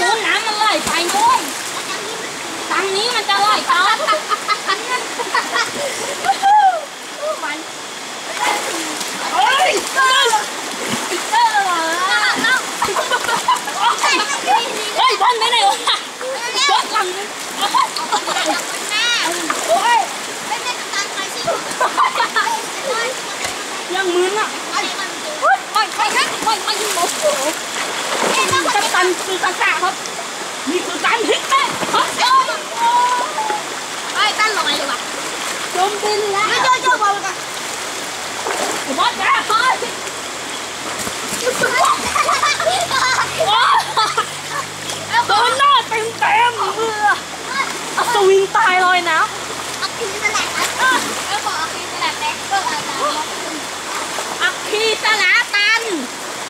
จูนน้ำมันไหลไปนู้นทางนี้มันจะไหลเขามันเฮ้ยเออเออเหรอเฮ้ยบอลไปไหนวะบอลหลังยังมึนอะเฮ้ยไม่ไม่ไม่ไม่ไม่โอ้โหกัปตันคือตะกะครับนี่คือการพลิกแม่ครับ จมดินแล้วบอลแกเฮ้ยโอ้โ